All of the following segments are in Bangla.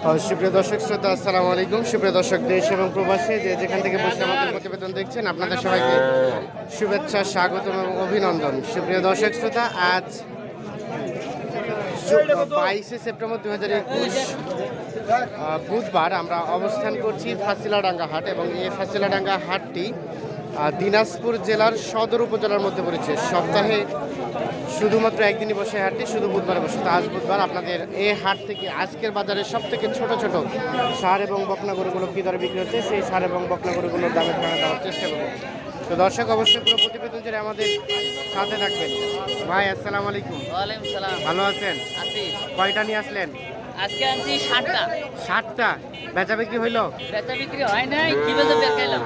সুপ্রিয় দর্শক, শ্রোতা, আসসালামু আলাইকুম। সুপ্রিয় দর্শক, দেশ এবং প্রবাসী, যে যেখান থেকে বসে আমাদের প্রতিবেদন দেখছেন, আপনাদের সবাইকে শুভেচ্ছা স্বাগত এবং অভিনন্দন। সুপ্রিয় দর্শক, শ্রোতা, আজ বাইশে সেপ্টেম্বর দু হাজার একুশ বুধবার আমরা অবস্থান করছি ফাঁসিলাডাঙ্গা হাট এবং এই ফাঁসিলাডাঙ্গা হাটটি দিনাজপুর জেলার সদর উপজেলার মধ্যে পড়েছে। সপ্তাহে শুধুমাত্র একদিনই বসে হাটটি শুধু বুধবারে বসে। তো আজ বুধবার আপনাদের এই হাট থেকে আজকের বাজারে সব থেকে ছোট ছোট সার এবং বকনা গরুগুলো কী দরে বিক্রি হচ্ছে সেই সার এবং বকনা গরুগুলোর দামের ধারণা দেওয়ার চেষ্টা করব। তো দর্শক অবশ্যই পুরো প্রতিবেদন জুড়ে আমাদের সাথে থাকবেন। ভাই আসসালামু আলাইকুম। ওয়ালাইকুম সালাম। ভালো আছেন? আছি। কয়টা নিয়ে আসলেন? আজকে আনছি ষাটটা ষাটটা বেচা বিক্রি হইল? বেচা বিক্রি হয় নাই কি বলতে বেরকাইলাম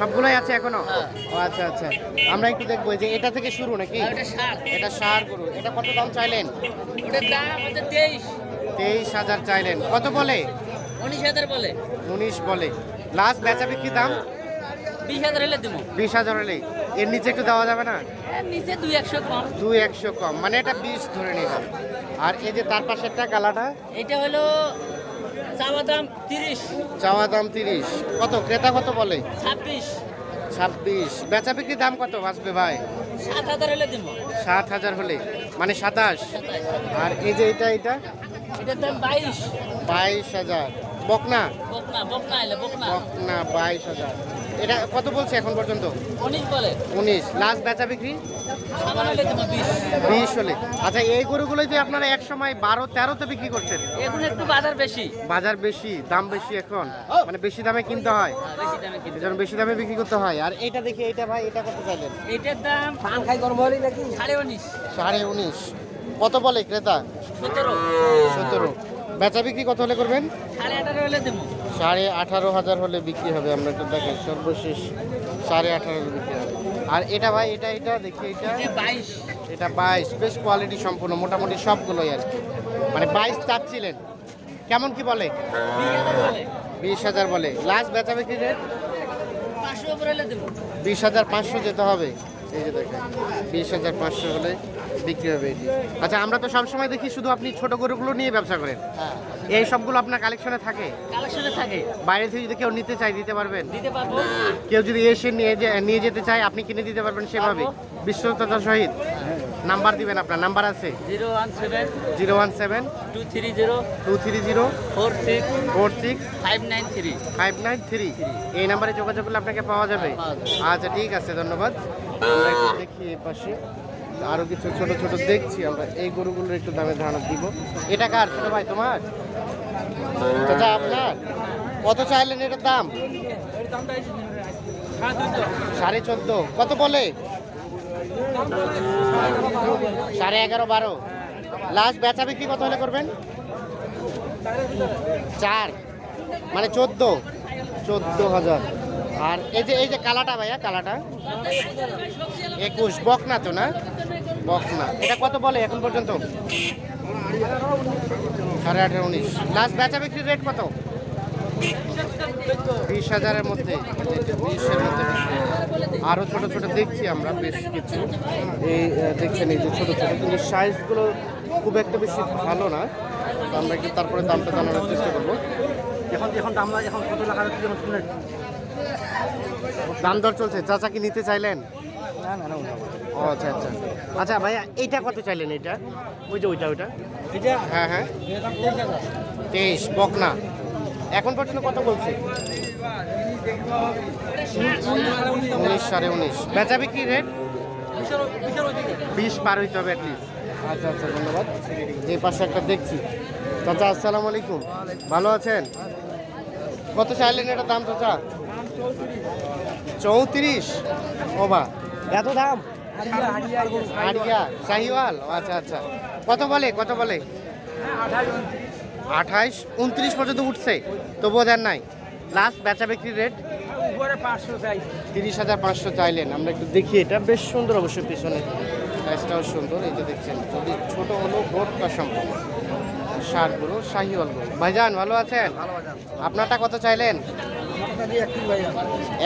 সবগুলোই আছে এখনও? হ্যাঁ। ও আচ্ছা আচ্ছা। আমরা একটু দেখব যে এটা থেকে শুরু নাকি? এটা সার। গরু। এটা কত দাম চাইলেন? দাম তেইশ। তেইশ হাজার চাইলেন। কত বলে? উনিশ হাজার বলে। উনিশ বলে। লাস্ট বেচা বিক্রি দাম? বিশ হাজার হলে দেবো। বিশ হাজার হলে। এর নিচে একটু দেওয়া যাবে না? নিচে দুই একশো কম। দুই একশো কম। মানে এটা বিশ ধরে নিলাম। আর এই যে তার পাশেরটা কালাটা এটা হলো চাওয়া দাম তিরিশ। চাওয়া দাম তিরিশ। কত? ক্রেতা কত বলে? ছাব্বিশ। ছাব্বিশ। বেচা বিক্রি দাম কত আসবে ভাই? সাত হাজার হলে দিব। সাত হাজার হলে। মানে সাতাশ। আর এই যে এটা এটা? এটার দাম বাইশ। বাইশ হাজার। বকনা? বকনা বাইশ হাজার। এটা কত বলছে এখন পর্যন্ত? উনিশ বলে। উনিশ। লাস্ট বেচা বিক্রি? বিশ। হলে। আচ্ছা এই গরুগুলোই যে আপনারা এক সময় বারো তেরোতে বিক্রি করছেন? এখন একটু বাজার বেশি। বাজার বেশি দাম বেশি এখন? মানে বেশি দামে কিনতে হয়? হ্যাঁ, বেশি দামে এজন্য বেশি দামে বিক্রি করতে হয়। আর এটা দেখি এটা ভাই এটা কত চাইলেন? এটার দাম পান খাই গরম হলে নাকি? সাড়ে উনিশ। সাড়ে উনিশ। কত বলে ক্রেতা? সতেরো। সতেরো। বেচা বিক্রি কত হলে করবেন? সাড়ে আঠারো হাজার হলে বিক্রি হবে আমরা একটু দেখেন সর্বশেষ সাড়ে আঠারো হলে বিক্রি হবে। আর এটা ভাই এটা এটা দেখি এটা। বাইশ। এটা বাইশ বেশ কোয়ালিটি সম্পূর্ণ মোটামুটি সবগুলোই আর কি। মানে বাইশ চাচ্ছিলেন। কেমন কি বলে? বিশ হাজার বলে। হাজার লাস্ট বেচা বিক্রি রেট বিশ হাজার পাঁচশো যেতে হবে। এই যে দেখেন বিশ হাজার পাঁচশো হলে বিক্রি হবে এটি। আচ্ছা আমরা তো সবসময় দেখি শুধু আপনি ছোট গরুগুলো নিয়ে ব্যবসা করেন। এই সবগুলো আপনার কালেকশনে থাকে? কালেকশনে থাকে। বাইরে থেকে যদি কেউ নিতে চায় দিতে পারবেন? দিতে পারব। কেউ যদি এসে নিয়ে নিয়ে যেতে চায় আপনি কিনে দিতে পারবেন সেভাবে। বিশ্বস্ততার সহিত। নাম্বার দিবেন আপনার নাম্বার আছে? Zero one seven zero one seven two three zero two three zero four six four six five nine three. Five nine three. এই নাম্বারে যোগাযোগ করলে আপনাকে পাওয়া যাবে। আচ্ছা ঠিক আছে ধন্যবাদ। দেখি এই পাশে। আরও কিছু ছোট ছোট দেখছি আমরা। এই গরুগুলোর একটু দামে ধারণা দিব। এটা কার? ছোট ভাই তোমার? চাচা আপনার? কত চাইলেন এটার দাম? সাড়ে চোদ্দ। কত বলে? সাড়ে এগারো বারো। লাস্ট বেচা বিক্রি কত হলে করবেন? চার। মানে চোদ্দ। চোদ্দ হাজার। আর এই যে এই যে কালাটা ভাইয়া, কালাটা? একুশ। বকনা তো না? বকনা। এটা কত বলে এখন পর্যন্ত? সাড়ে আঠারো, উনিশ। লাস্ট বেচা বিক্রির রেট কত? বিশ হাজারের মধ্যে বিশের মধ্যে বিক্রি। আরও ছোট ছোট দেখছি আমরা বেশ কিছু। এই দেখছেন এই যে ছোট ছোট কিন্তু সাইজগুলো খুব একটা বেশি ভালো না। তো আমরা কি তারপরে দামটা জানানোর চেষ্টা করব। এখন এখন দাম এখন কত টাকা রাখছি যেমন শুনে দাম দর চলছে চাচা কি নিতে চাইলেন? ও আচ্ছা আচ্ছা। আচ্ছা ভাইয়া এইটা কত চাইলেন এইটা ওই যে ওইটা ওইটা? এটা? হ্যাঁ হ্যাঁ। এটা তেইশ বকনা। এখন পর্যন্ত কত বলছে উনিশ সাড়ে উনিশ। বেচা বিক্রি রেট বিশ পার হইতে হবে অ্যাটলিস্ট আচ্ছা আচ্ছা ধন্যবাদ। যে পাশে একটা দেখছি। চাচা আসসালামু আলাইকুম। ভালো আছেন? কত চাইলেন এটা দাম চাচা? চৌত্রিশ। ও বা এত দাম? আড়িয়া শাহিওয়াল? আচ্ছা আচ্ছা। কত বলে কত বলে? আঠাইশ উনত্রিশ পর্যন্ত উঠছে তবুও দেন নাই। লাস্ট বেচা বিক্রি রেট পাঁচশো তিরিশ হাজার পাঁচশো চাইলেন। আমরা একটু দেখি এটা বেশ সুন্দর অবশ্যই পিছনে। সাইজটাও সুন্দর এই যে দেখছেন যদি ছোট হলো বোটটা সম্পূর্ণ শার্টগুলো শাহিওয়ালগুলো। ভাইজান ভালো আছেন? আপনারটা কত চাইলেন?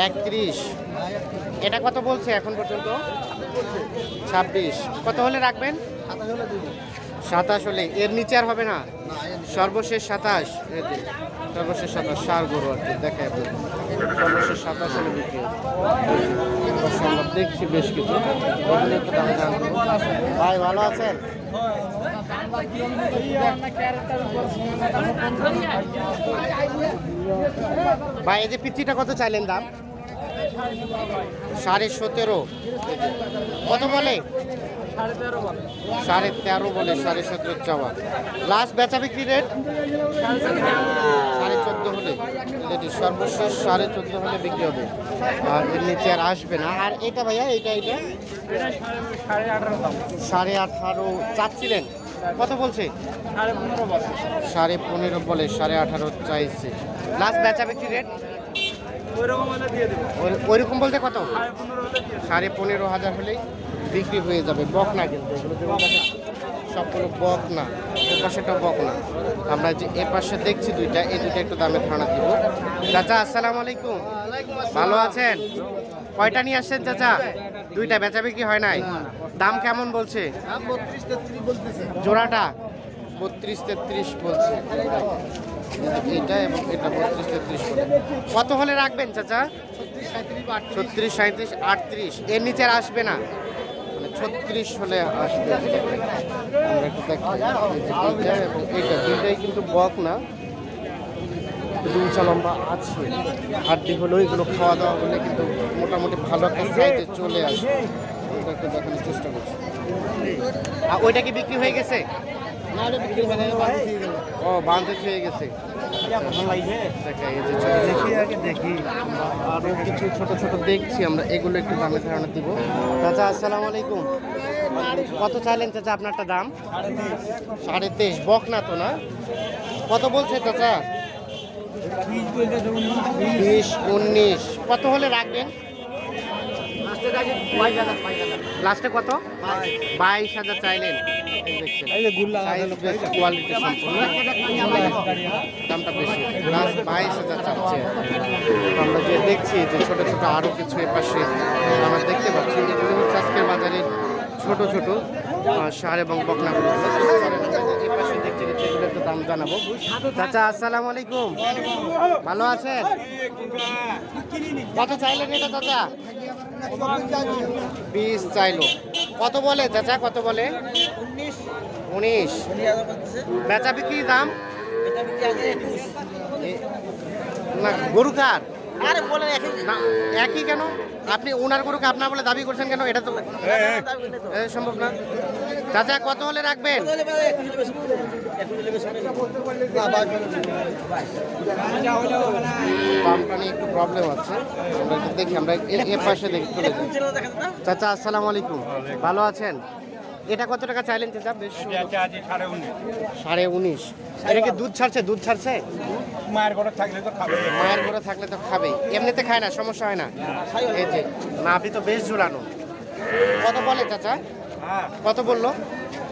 একত্রিশ এটা কত বলছে এখন পর্যন্ত? ছাব্বিশ। কত হলে রাখবেন? সাতাশ হলে। এর নিচে আর হবে না? সর্বশেষ সাতাশ সর্বশেষ সাতাশ, সার গরু আর কি দেখায় আপনাদের। সর্বশেষ সাতাশ হলে বিক্রি। আমরা দেখছি বেশ কিছু। ভাই, ভালো আছেন? ভাই, এই যে পিচিটা কত চাইলেন দাম? সাড়ে সতেরো। কত বলে? সাড়ে তেরো বলে। সাড়ে সতেরো চাওয়া। লাস্ট বেচা বিক্রি রেট সাড়ে চোদ্দ হলে। যেটি সর্বশেষ সাড়ে চোদ্দ হলে বিক্রি হবে। আর এর নিচে আর আসবে না। আর এটা ভাইয়া এটা এটা? সাড়ে আঠারো চাচ্ছিলেন। কত বলছে? সাড়ে পনেরো বলে। সাড়ে আঠারো চাইছে। লাস্ট বেচা বিক্রি রেট ওইরকম বলতে কত? সাড়ে পনেরো হাজার হলেই। বিক্রি হয়ে যাবে, বক না কিন্তু, এগুলো সবগুলো বক না এ পাশেটা বক না। আমরা যে এ পাশে দেখছি দুইটা, এই দুইটা একটু দামে ধারণা দিব। চাচা, আসসালামু আলাইকুম। ভালো আছেন? কয়টা নিয়ে আসছেন চাচা? দুইটা বেচা বিক্রি হয় নাই? দাম কেমন বলছে? জোড়াটা? বত্রিশ তেত্রিশ বলছে। এটা এবং এটা বত্রিশ তেত্রিশ কত হলে রাখবেন চাচা? ছত্রিশ সাঁত্রিশ আটত্রিশ। এর নিচে আসবে না। ছত্রিশ হলে আসবে। আমরা দুইটাই কিন্তু বক না। দুচা লম্বা আছে। হাড্ডি হলেও এগুলো খাওয়া দাওয়া হলে কিন্তু মোটামুটি ভালো একটা সাইজে চলে আসবে। ওটা একটু দেখানোর চেষ্টা করছি। আর ওইটা কি বিক্রি হয়ে গেছে? ও বান্ধে হয়ে গেছে। কিছু দেখছি আমরা, এগুলো একটু ধারণা আলাইকুম। কত চাইলেন আপনারটা দাম? সাড়ে তেইশ। না তো না? কত বলছে চাচা? বিশ, উনিশ। কত হলে রাখবেন? লাস্টে কত? বাইশ হাজার চাইলেন। এই দেখছেন সাইজ বেশ কোয়ালিটি সম্পূর্ণ। দামটা বেশি লাস্ট বাইশ হাজার চাচ্ছে। আমরা যে দেখছি যে ছোট ছোট আরও কিছু এপাশে আমরা দেখতে পাচ্ছি। এগুলো হচ্ছে আজকের বাজারে ছোট ছোট সার এবং বকনাগুলো। এপাশে দেখছি যে একটু দাম জানাব। চাচা আসসালামু আলাইকুম। ভালো আছেন? কত চাইলেন এটা চাচা? বিশ চাইলো। কত বলে চাচা কত বলে? উনিশ। বেচা বিক্রি দাম? না গরু কার? আরে বলেন একই। কেন? আপনি ওনার গরুকে আপনার বলে দাবি করছেন কেন? এটা তো সম্ভব না। চাচা কত হলে রাখবেন? নিয়ে একটু প্রবলেম আছে। আমরা দেখি আমরা এ- এ পাশে দেখি চাচা আসসালামু আলাইকুম। ভালো আছেন? এটা কত টাকা চাইলেন এটা বেশ। সাড়ে উনিশ। এটা কি দুধ ছাড়ছে? দুধ ছাড়ছে? মায়ের ঘরে থাকলে তো খাবে। মায়ের ঘরে থাকলে তো খাবে। এমনিতে খায় না সমস্যা হয় না? এই যে না আপনি তো বেশ ঝুলানো। কত বলে চাচা? হ্যাঁ। কত বলল?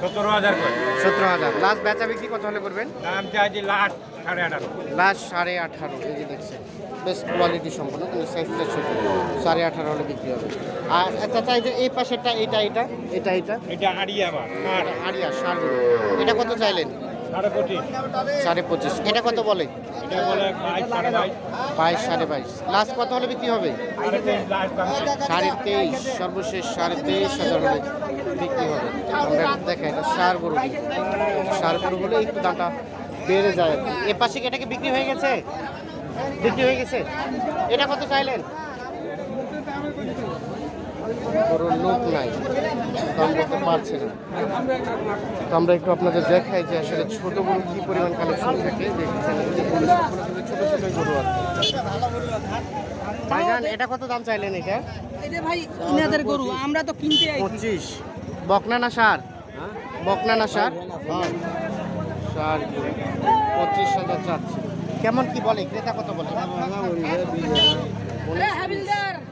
সতেরো হাজার করে। সতেরো হাজার। লাস্ট বেচা বিক্রি কত হলে করবেন? দাম চাইছি লাস্ট সাড়ে আঠারো। লাস্ট সাড়ে আঠারো এই যে দেখছেন। বেশ কোয়ালিটি সম্পন্ন কিন্তু সাইজটা ছোট। সাড়ে আঠারো হলে বিক্রি হবে। আর চাচা এই যে এই পাশেরটা এটা এটা এটা এটা? এটা আবার সার এটা কত চাইলেন? সাড়ে পঁচিশ। এটা কত বলে? এটা বলে বাইশ সাড়ে বাইশ। লাস্ট কত হলে বিক্রি হবে? সাড়ে তেইশ সর্বশেষ সাড়ে তেইশ হাজার হলে। বিক্রি হবে। আমরা দেখাই এটা সার গরু সার গরু হলে একটু দামটা বেড়ে যায়। এ পাশে কি এটা কি বিক্রি হয়ে গেছে? বিক্রি হয়ে গেছে? এটা কত চাইলেন? গরুর লোক নাই দাম বলতে পারছে না। তো আমরা একটু আপনাদের দেখাই যে আসলে ছোট গরু কি পরিমাণ কালেকশন থাকে। দেখছেন গরু সবগুলো কিন্তু ছোট ছোট গরু আর ভাইজান এটা কত দাম চাইলেন এটা? এটা ভাই গরু আমরা তো কিনতে পঁচিশ। বকনা না সার? বকনা না সার? সার পঁচিশ হাজার চাচ্ছে। কেমন কি বলে? ক্রেতা কত বলে?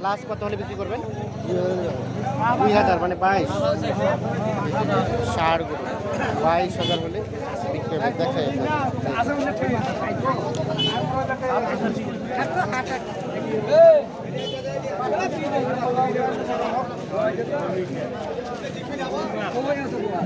লাস্ট কত হলে বিক্রি করবেন? দুই হাজার মানে বাইশ। সার গরু। বাইশ হাজার হলে বিক্রি হবে। দেখাই আপনাদের। Oh, yeah.